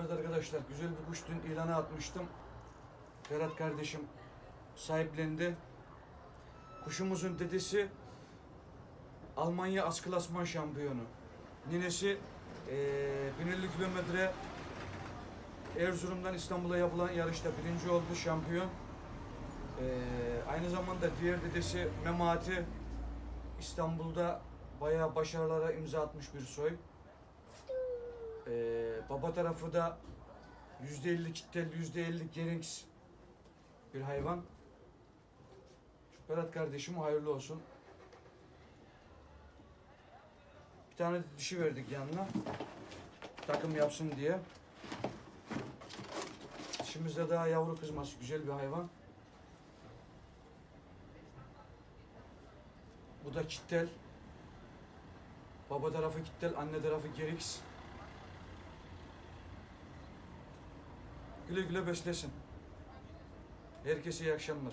Evet arkadaşlar güzel bir kuş dün ilana atmıştım. Ferhat kardeşim sahiplendi. Kuşumuzun dedesi Almanya askılasman şampiyonu. Ninesi eee 1050 kilometre Erzurum'dan İstanbul'a yapılan yarışta birinci oldu şampiyon. Eee, aynı zamanda diğer dedesi Memati İstanbul'da bayağı başarılara imza atmış bir soy. Eee, baba tarafı da %50 kittel, %50 genix bir hayvan. Berat kardeşim hayırlı olsun. Bir tane dişi verdik yanına. Takım yapsın diye. Dişimizde daha yavru kızması güzel bir hayvan. Bu da kittel. Baba tarafı kittel, anne tarafı gerix. Güle güle beslesin. Herkese iyi akşamlar.